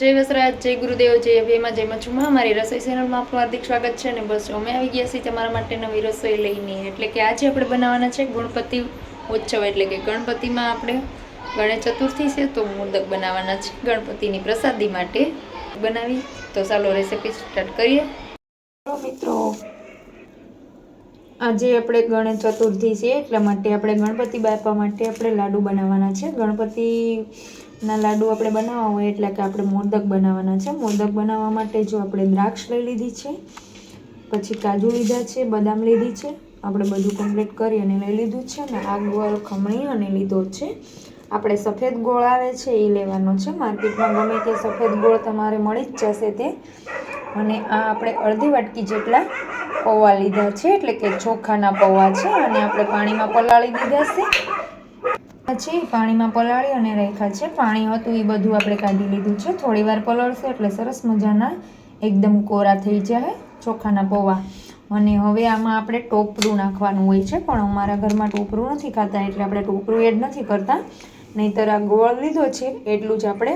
જય વસરાજ, જય ગુરુદેવ, જય અભયમાં, જય મચુમાં મારી રસોઈ ચેનલમાં આપનું હાર્દિક સ્વાગત છે અને બસ અમે આવી ગયા છીએ તમારા માટે નવી રસોઈ લઈને. એટલે કે આજે આપણે બનાવવાના છે ગણપતિ ઉત્સવ, એટલે કે ગણપતિમાં આપણે ગણેશ ચતુર્થી છે તો મોદક બનાવવાના છે ગણપતિની પ્રસાદી માટે. બનાવી, તો ચાલો રેસીપી સ્ટાર્ટ કરીએ. મિત્રો આજે આપણે ગણેશ ચતુર્થી છે એટલા માટે આપણે ગણપતિ બાપા માટે આપણે લાડુ બનાવવાના છે. ગણપતિના લાડુ આપણે બનાવવા હોય એટલે કે આપણે મોદક બનાવવાના છે. મોદક બનાવવા માટે જો આપણે દ્રાક્ષ લઈ લીધી છે, પછી કાજુ લીધા છે, બદામ લીધી છે, આપણે બધું કમ્પ્લીટ કરી અને લઈ લીધું છે ને આ ગોળ ખમણી અને લીધો છે. આપણે સફેદ ગોળ આવે છે એ લેવાનો છે. માર્કેટમાં ગમે તે સફેદ ગોળ તમારે મળી જ જશે તે. અને આ આપણે અડધી વાટકી જેટલા પૌવા લીધા છે, એટલે કે ચોખાના પૌવા છે, અને આપણે પાણીમાં પલાળી દીધા છે. પછી પાણીમાં પલાળી અને રાખ્યા છે. પાણી હતું એ બધું આપણે કાઢી લીધું છે. થોડી વાર પલળશે એટલે સરસ મજાના એકદમ કોરા થઈ જાય ચોખાના પૌવા. અને હવે આમાં આપણે ટોપરું નાખવાનું હોય છે, પણ અમારા ઘરમાં ટોપરું નથી ખાતા, એટલે આપણે ટોપરું એડ નથી કરતા. નહીંતર આ ગોળ લીધો છે, એટલું જ આપણે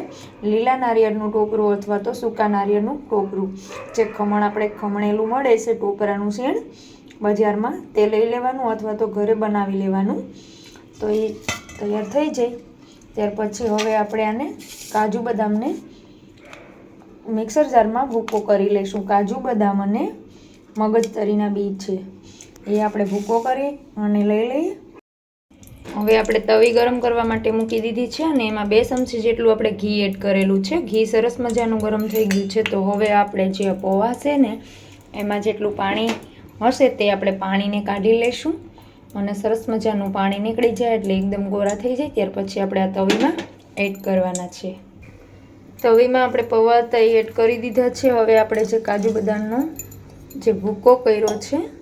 લીલા નારિયેળનું ટોપરું અથવા તો સૂકા નારિયેળનું ટોપરું જે ખમણ આપણે ખમણેલું મળે છે ટોપરાનું શેણ, બજારમાં તે લઈ લેવાનું અથવા તો ઘરે બનાવી લેવાનું. તો એ તૈયાર થઈ જાય. ત્યાર પછી હવે આપણે આને કાજુ બદામને મિક્સર જારમાં ભૂકો કરી લઈશું. કાજુ બદામ અને મગજતરીના બીજ છે. એ આપણે ભૂકો કરી અને લઈ લઈએ. હવે આપણે તવી ગરમ કરવા માટે મૂકી દીધી છે અને એમાં બે ચમચી જેટલું આપણે ઘી એડ કરેલું છે. ઘી સરસ મજાનું ગરમ થઈ ગયું છે. તો હવે આપણે જે પૌવા છે ને, એમાં જેટલું પાણી હશે તે આપણે પાણીને કાઢી લઈશું અને સરસ મજાનું પાણી નીકળી જાય એટલે એકદમ ગોરા થઈ જાય. ત્યાર પછી આપણે આ તવીમાં એડ કરવાના છે. તવીમાં આપણે પૌવા તઈ એડ કરી દીધા છે. હવે આપણે જે કાજુ બદામનો જે ભૂકો કર્યો છે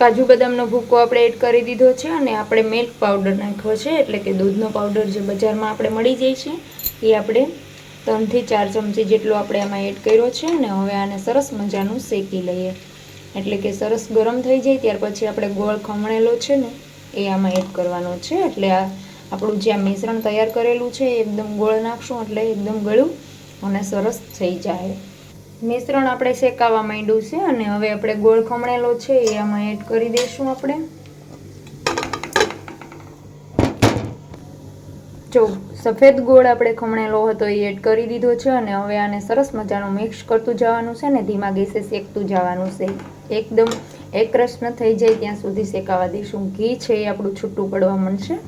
કાજુ બદામનો ભૂકો આપણે એડ કરી દીધો છે અને આપણે મિલ્ક પાવડર નાખ્યો છે, એટલે કે દૂધનો પાવડર જે બજારમાં આપણે મળી જાય છે, એ આપણે ત્રણથી ચાર ચમચી જેટલો આપણે આમાં એડ કર્યો છે અને હવે આને સરસ મજાનું શેકી લઈએ. એટલે કે સરસ ગરમ થઈ જાય, ત્યાર પછી આપણે ગોળ ખમણેલો છે ને, એ આમાં એડ કરવાનો છે. એટલે આ આપણું જે આ મિશ્રણ તૈયાર કરેલું છે, એ એકદમ ગોળ નાખશું, એટલે એકદમ ગળ્યું અને સરસ થઈ જાય. મિશ્રણ આપણે શેકાવા માંડ્યું છે અને હવે આપણે ગોળ ખમણેલો છે એ આમાં એડ કરી દઈશું આપણે. જો સફેદ ગોળ આપણે ખમણેલો હતો એ એડ કરી દીધો છે અને હવે આને સરસ મજાનું મિક્સ કરતું જવાનું છે ને ધીમા ગેસે શેકતું જવાનું છે. એકદમ એક રસ ન થઈ જાય ત્યાં સુધી શેકાવા દઈશું. ઘી છે એ આપણું છૂટું પડવા માંડશે.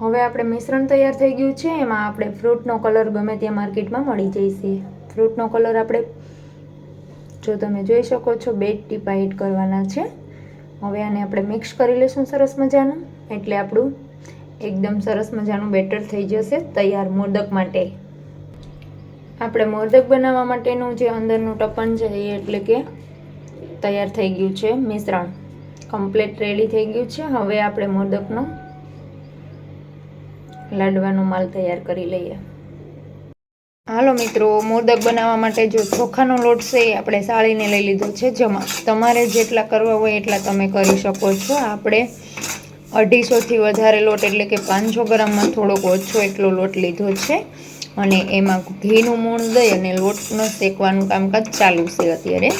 હવે આપણે મિશ્રણ તૈયાર થઈ ગયું છે, એમાં આપણે ફ્રૂટનો કલર ગમે ત્યાં માર્કેટમાં મળી જશે ફ્રૂટનો કલર આપણે, જો તમે જોઈ શકો છો બે ટીપા કરવાના છે. હવે આને આપણે મિક્સ કરી લઈશું સરસ મજાનું, એટલે આપણું એકદમ સરસ મજાનું બેટર થઈ જશે તૈયાર મોદક માટે. આપણે મોદક બનાવવા માટેનું જે અંદરનું ટપન છે એ એટલે કે તૈયાર થઈ ગયું છે મિશ્રણ. કમ્પ્લીટ રેડી થઈ ગયું છે. હવે આપણે મોદકનો લાડવાનો માલ તૈયાર કરી લઈએ. હાલો મિત્રો, મોદક બનાવવા માટે જો ચોખાનો લોટ છે એ આપણે સાળીને લઈ લીધો છે જમા. તમારે જેટલા કરવા હોય એટલા તમે કરી શકો છો. આપણે અઢીસોથી વધારે લોટ, એટલે કે પાંચસો ગ્રામમાં થોડોક ઓછો એટલો લોટ લીધો છે. અને એમાં ઘીનું મૂળ દઈ અને લોટનો શેકવાનું કામકાજ ચાલુ છે અત્યારે.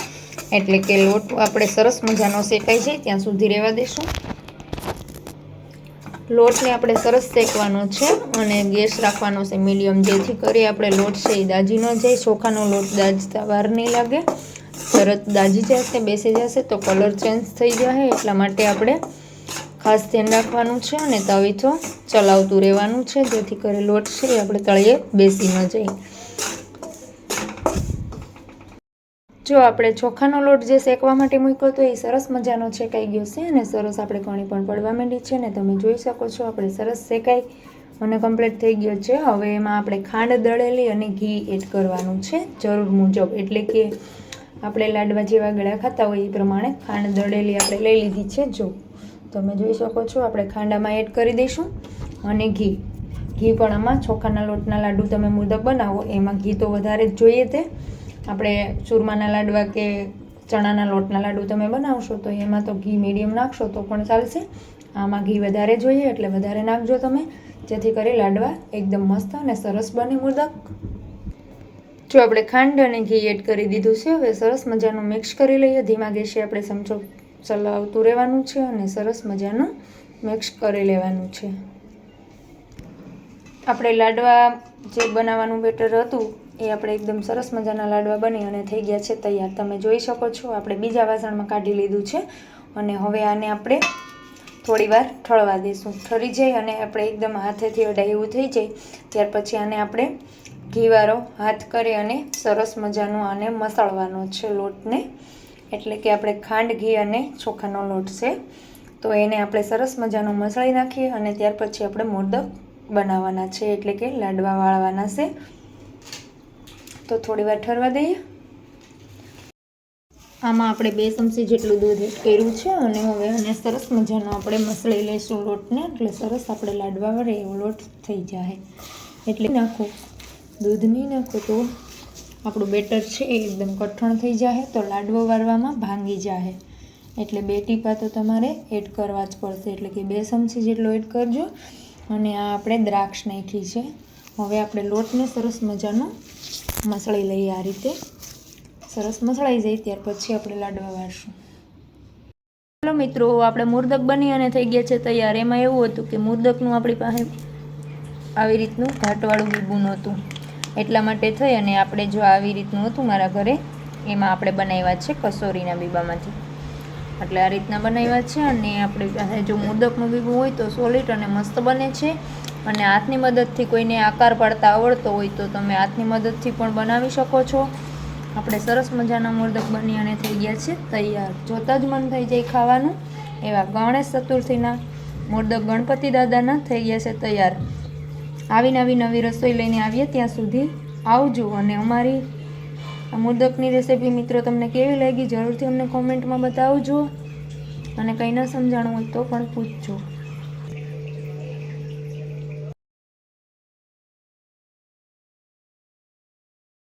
એટલે કે લોટ આપણે સરસ મજાનો શેકાઈ જાય ત્યાં સુધી રહેવા દેશું. લોટને આપણે સરસ શેકવાનો છે અને ગેસ રાખવાનો છે મીડિયમ જેથી કરી આપણે લોટ છે એ દાજી ન જાય, ચોખાનો લોટ દાજતા વાર નહીં લાગે. તરત દાજી જશે, બેસી જશે તો કલર ચેન્જ થઈ જશે એટલા માટે આપણે ખાસ ધ્યાન રાખવાનું છે અને તવીથો ચલાવતું રહેવાનું છે જેથી કરી લોટ છે એ આપણે તળિયે બેસી ન જાય. જો આપણે ચોખાનો લોટ જે શેકવા માટે મૂક્યો તો એ સરસ મજાનો શેકાઈ ગયો છે અને સરસ આપણે કણી પણ પડવા માંડી છે ને તમે જોઈ શકો છો, આપણે સરસ શેકાઈ અને કમ્પ્લીટ થઈ ગયો છે. હવે એમાં આપણે ખાંડ દળેલી અને ઘી એડ કરવાનું છે, જરૂર મુજબ. એટલે કે આપણે લાડવા જેવા ગળા ખાતા હોય એ પ્રમાણે ખાંડ દળેલી આપણે લઈ લીધી છે. જો તમે જોઈ શકો છો, આપણે ખાંડામાં એડ કરી દઈશું અને ઘી. ઘી પણ આમાં ચોખાના લોટના લાડુ તમે મુદક બનાવો, એમાં ઘી તો વધારે જ જોઈએ તે. આપણે ચૂરમાના લાડવા કે ચણાના લોટના લાડુ તમે બનાવશો તો એમાં તો ઘી મીડિયમ નાખશો તો પણ ચાલશે. આમાં ઘી વધારે જોઈએ એટલે વધારે નાખજો તમે. જેથી કરી લાડવા એકદમ મસ્ત અને સરસ બને મુદક જો આપણે ખાંડ અને ઘી એડ કરી દીધું છે, હવે સરસ મજાનું મિક્સ કરી લઈએ. ધીમા ગેસે આપણે ચમચો ચલાવતું રહેવાનું છે અને સરસ મજાનું મિક્સ કરી લેવાનું છે. આપણે લાડવા જે બનાવવાનું બેટર હતું એ આપણે એકદમ સરસ મજાના લાડવા બની અને થઈ ગયા છે તૈયાર. તમે જોઈ શકો છો, આપણે બીજા વાસણમાં કાઢી લીધું છે અને હવે આને આપણે થોડી વાર ઠળવા દઈશું ઠરી જાય અને આપણે એકદમ હાથેથી અડાય એવું થઈ જાય, ત્યાર પછી આને આપણે ઘીવાળો હાથ કરી અને સરસ મજાનું આને મસાળવાનો છે લોટને. એટલે કે આપણે ખાંડ, ઘી અને ચોખાનો લોટ છે. તો એને આપણે સરસ મજાનું મસળી નાખીએ અને ત્યાર પછી આપણે મોદક બનાવવાના છે, એટલે કે લાડવા વાળવાના છે. તો થોડી વાર ઠરવા દઈએ. આમાં આપણે બે ચમચી જેટલું દૂધ એડ કર્યું છે અને હવે આને સરસ મજાનો આપણે મસળી લઈશું લોટને, એટલે સરસ આપણે લાડવા વળે એવો લોટ થઈ જાય. એટલે નાખો. દૂધ નહીં નાખો તો આપણું બેટર છે, એ એકદમ કઠણ થઈ જાય તો લાડવો વાળવામાં ભાંગી જાય એટલે બે ટીપા તો તમારે એડ કરવા જ પડશે, એટલે કે બે ચમચી જેટલો એડ કરજો. અને આ આપણે દ્રાક્ષ નાખી છે. હવે આપણે લોટને સરસ મજાનો મસળી લઈએ આ રીતે. સરસ મસળાઈ જાય ત્યાર પછી આપણે લાડવા વાળશું. ચાલો મિત્રો, આપણે મુર્દક બની અને થઈ ગયા છે તૈયાર. એમાં એવું હતું કે મુર્દકનું આપણી પાસે આવી રીતનું ઘાટવાળું બીબું નહોતું. એટલા માટે થઈ અને આપણે જો આવી રીતનું હતું મારા ઘરે, એમાં આપણે બનાવ્યા છે કસોરીના બીબામાંથી. એટલે આ રીતના બનાવ્યા છે અને આપણી પાસે જો મોદકનું બીબું હોય તો સોલિડ અને મસ્ત બને છે. અને હાથની મદદથી કોઈને આકાર પાડતા આવડતો હોય તો તમે હાથની મદદથી પણ બનાવી શકો છો. આપણે સરસ મજાના મોદક બની અને થઈ ગયા છે. તૈયાર. જોતાં જ મન થઈ જાય ખાવાનું. એવા ગણેશ ચતુર્થીના મોદક ગણપતિ દાદાના થઈ ગયા છે તૈયાર. આવી નવી નવી રસોઈ લઈને આવીએ ત્યાં સુધી આવજો અને અમારી આ મોદકની રેસીપી મિત્રો તમને કેવી લાગી જરૂરથી અમને કોમેન્ટમાં બતાવજો. અને કંઈ ન સમજાણું હોય તો પણ પૂછજો.